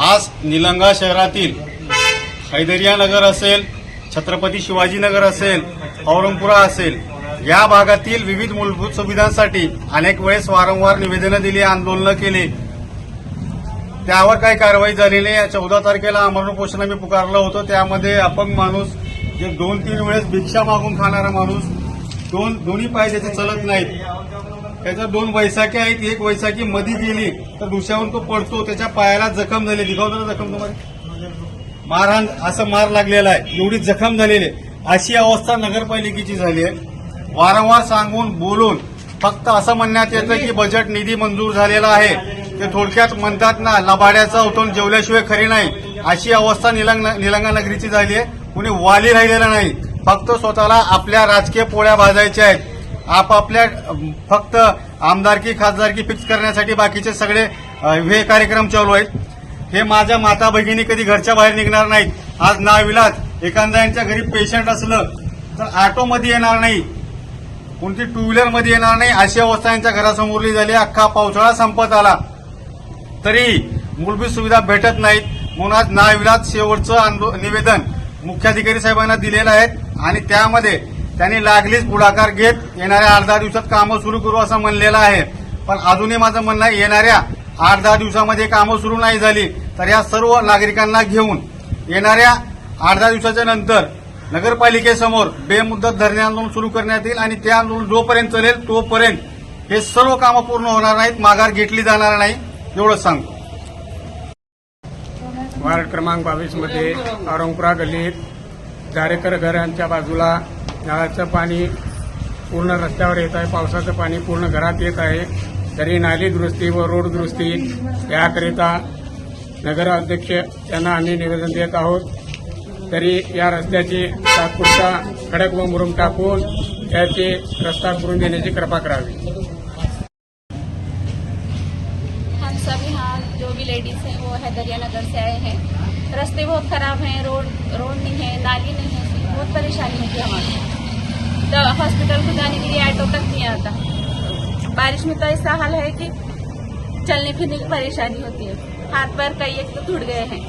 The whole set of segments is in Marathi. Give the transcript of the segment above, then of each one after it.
आज निलंगा शहरातील हैदरिया नगर असेल छत्रपती शिवाजीनगर असेल औरंगपुरा असेल या भागातील विविध मूलभूत सुविधांसाठी अनेक वेळेस वारंवार निवेदनं दिली आंदोलनं केली. त्यावर काही कारवाई झालेली आहे चौदा तारखेला अमरण पोषण आम्ही पुकारलं होतं. त्यामध्ये अपंग माणूस जे दोन तीन वेळेस भिक्षा मागून खाणारा माणूस दोन दोन्ही पाय त्याचे चलत नाहीत. त्याच्या दोन वैसाकी आहेत एक वैसाखी मधी गेली तर दुसऱ्याहून तो पडतो. त्याच्या पायाला जखम झाली दिखावतो ना जखम तुम्हाला. मारहाण असं मार लागलेला आहे. एवढी जखम झालेली आहे. अशी अवस्था नगरपालिकेची झाली आहे. वारंवार सांगून बोलून फक्त असं म्हणण्यात येतं की बजेट निधी मंजूर झालेला आहे. ते थोडक्यात म्हणतात ना लबाड्याचा उठून जेवल्याशिवाय खरी नाही. अशी अवस्था निलंग निलंगा नगरीची झाली आहे. कुणी वाली राहिलेला नाही. फक्त स्वतःला आपल्या राजकीय पोळ्या भाजायच्या आहेत. आपापल्या फक्त आमदारकी खासदारकी फिक्स करण्यासाठी बाकीचे सगळे हे कार्यक्रम चालू आहेत. हे माझ्या माता भगिनी कधी घरच्या बाहेर निघणार नाहीत. आज नाविलाज एखाद्या यांच्या घरी पेशंट असलं तर ऑटोमध्ये येणार नाही. कोणती टू व्हीलरमध्ये येणार नाही. अशी अवस्था यांच्या घरासमोरली झाली. अख्खा पावसाळा संपत आला. तरी मूलभूत सुविधा भेटत नाहीत. म्हणून आज नाविलात शेवटचं निवेदन. मुख्याधिकारी साहेबांना दिलेला आहे आणि त्यामध्ये त्यांनी लागलीच पुढाकार घेत येणाऱ्या आठ दहा दिवसात कामं सुरू करू असं म्हणलेलं आहे. पण अजूनही माझं म्हणणं आहे येणाऱ्या आठ दहा दिवसामध्ये कामं सुरू नाही झाली तर या सर्व नागरिकांना घेऊन येणाऱ्या आठ दहा दिवसाच्या नंतर नगरपालिकेसमोर बेमुदत धरणे आंदोलन सुरू करण्यात येईल आणि ते आंदोलन जोपर्यंत चालेल तोपर्यंत हे सर्व कामं पूर्ण होणार नाहीत माघार घेतली जाणार नाही एवढंच सांगतो. वार्ड क्रमांक बावीसमध्ये औरंगपुरा गल्लीत जारेकर घरांच्या बाजूला नळाचं पाणी पूर्ण रस्त्यावर येत आहे. पावसाचं पाणी पूर्ण घरात येत आहे. तरी नाली दुरुस्ती व रोड दुरुस्ती याकरिता नगराध्यक्ष यांना आम्ही निवेदन देत आहोत. तरी या रस्त्याची तात्पुरता खडक व मुरुम टाकून त्याचे रस्ता करून देण्याची कृपा करावी. लेडीज़ हैं, वो हैदरिया नगर से आए हैं। रास्ते बहुत खराब हैं, रोड रोड नहीं है, नाली नहीं है, बहुत परेशानी होती है हमारी। तो हॉस्पिटल को जाने के लिए ऑटो तक नहीं आता। बारिश में तो ऐसा हाल है कि चलने फिरने की परेशानी होती है। हाथ पैर कई एक तो टूट गए हैं।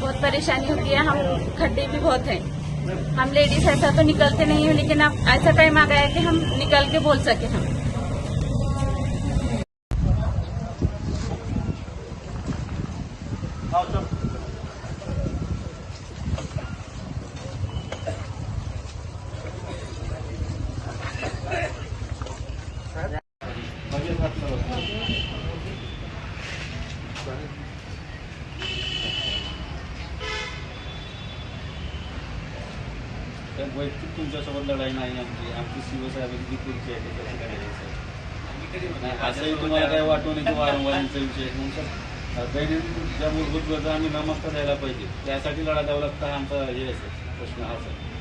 बहुत परेशानी होती है, हम खड्डे भी बहुत हैं। हम लेडीज़ ऐसा तो निकलते नहीं हैं, लेकिन अब ऐसा टाइम आ गया है कि हम निकल के बोल सके हम। वैयक्तिक तुमच्यासोबत लढाई नाही आमची आमची शिवसाहेबांची जी खुर्ची आहे त्याच्याशी सर. नाही, असंही तुम्हाला काय वाटून येतो वारंवार यांचा विषय सर दैनंदिन ज्या मूलभूत गरजा आम्ही नमस्कार द्यायला पाहिजे त्यासाठी लढा द्यावा लागता हा आमचा हे असेल प्रश्न हा असेल